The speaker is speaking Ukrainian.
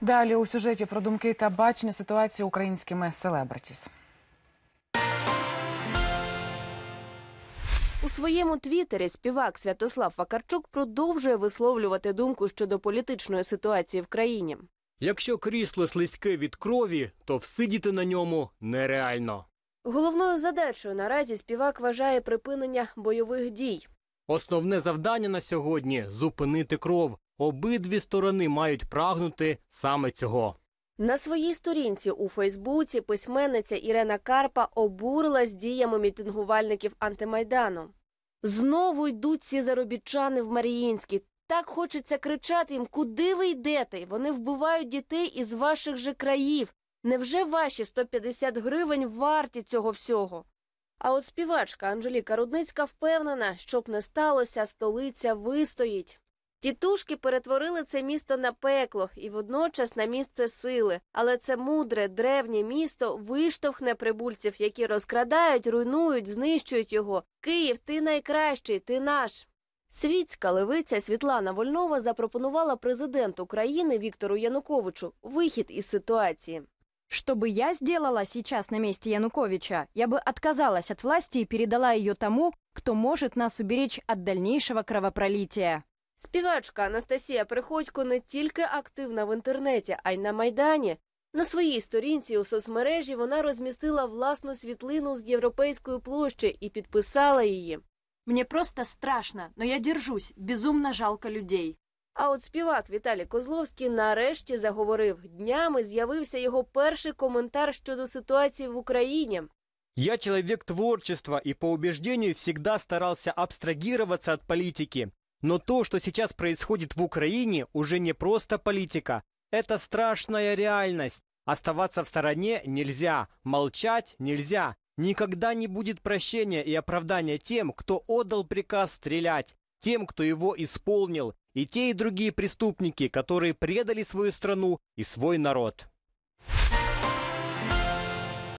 Далі у сюжеті про думки та бачення ситуації українськими селебритіс. У своєму твіттері співак Святослав Вакарчук продовжує висловлювати думку щодо політичної ситуації в країні. Якщо крісло слизьке від крові, то всидіти на ньому нереально. Головною задачею наразі співак вважає припинення бойових дій. Основне завдання на сьогодні зупинити кров. Обидві сторони мають прагнути саме цього. На своїй сторінці у Фейсбуці письменниця Ірена Карпа обурилась діями мітингувальників антимайдану. Знову йдуть ці заробітчани в Маріїнській. Так хочеться кричати їм, куди ви йдете? Вони вбивають дітей із ваших же країв. Невже ваші 150 гривень варті цього всього? А от співачка Анжеліка Рудницька впевнена, щоб не сталося, столиця вистоїть. Тітушки перетворили це місто на пекло і водночас на місце сили. Але це мудре, древнє місто виштовхне прибульців, які розкрадають, руйнують, знищують його. Київ, ти найкращий, ти наш. Світська левиця Світлана Вольнова запропонувала президенту країни Віктору Януковичу вихід із ситуації. Что бы я сделала сейчас на месте Януковича, я бы отказалась от власти и передала ее тому, кто может нас уберечь от дальнейшего кровопролития. Співачка Анастасія Приходько не тільки активна в інтернеті, а й на майдані. На своїй сторінці у соцмережі вона розмістила власну світлину з європейської площі і підписала її. Мне просто страшно, но я держусь, безумно жалко людей. А от співак Віталій Козловський нарешті заговорив. Днями з'явився його перший коментар щодо ситуації в Україні. Я человек творчества и по убеждению всегда старался абстрагироваться от политики. Но то, что сейчас происходит в Украине, уже не просто политика. Это страшная реальность. Оставаться в стороне нельзя, молчать нельзя. Никогда не будет прощения и оправдания тем, кто отдал приказ стрелять, тем, кто его исполнил, и те и другие преступники, которые предали свою страну и свой народ.